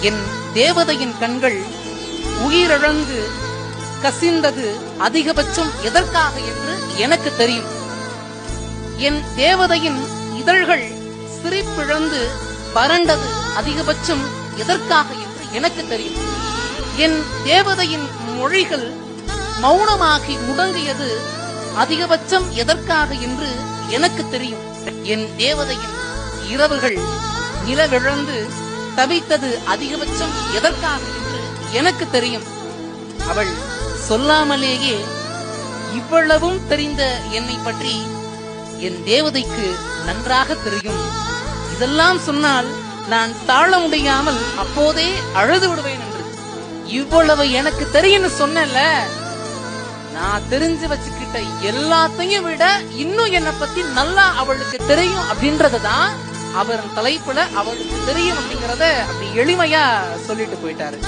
என் தேவதையின் கண்கள் உயிரிழந்து கசிந்தது அதிகபட்சம் எதற்காக என்று எனக்கு தெரியும். என் தேவதையின் இதழ்கள் சிரிப்பிழந்து வறண்டது அதிகபட்சம் எதற்காக என்று எனக்கு தெரியும். என் தேவதையின் மொழிகள் மௌனமாகி முடங்கியது அதிகபட்சம் எதற்காக என்று எனக்கு தெரியும். என் தேவதையின் இரவுகள் நிலவிழந்து தவித்தது அதிகபட்சம் எதற்காக என்று எனக்கு தெரியும். அவள் சொல்லாமலேயே இவ்வளவும் தெரிந்த என்னை பற்றி என் தேவதைக்கு நன்றாக தெரியும். இதெல்லாம் சொன்னால் நான் தாழ முடியாமல் அப்போதே அழுது விடுவேன் என்று. இவ்வளவு எனக்கு தெரியும்னு சொன்னேன்ல. நான் தெரிஞ்சு வச்சுக்கிட்ட எல்லாத்தையும் விட இன்னும் என்னை பத்தி நல்லா அவளுக்கு தெரியும் அப்படின்றதுதான் அவர் தலைப்புல அவளுக்கு தெரியும் அப்படிங்கறத அப்படி எளிமையா சொல்லிட்டு போயிட்டாரு.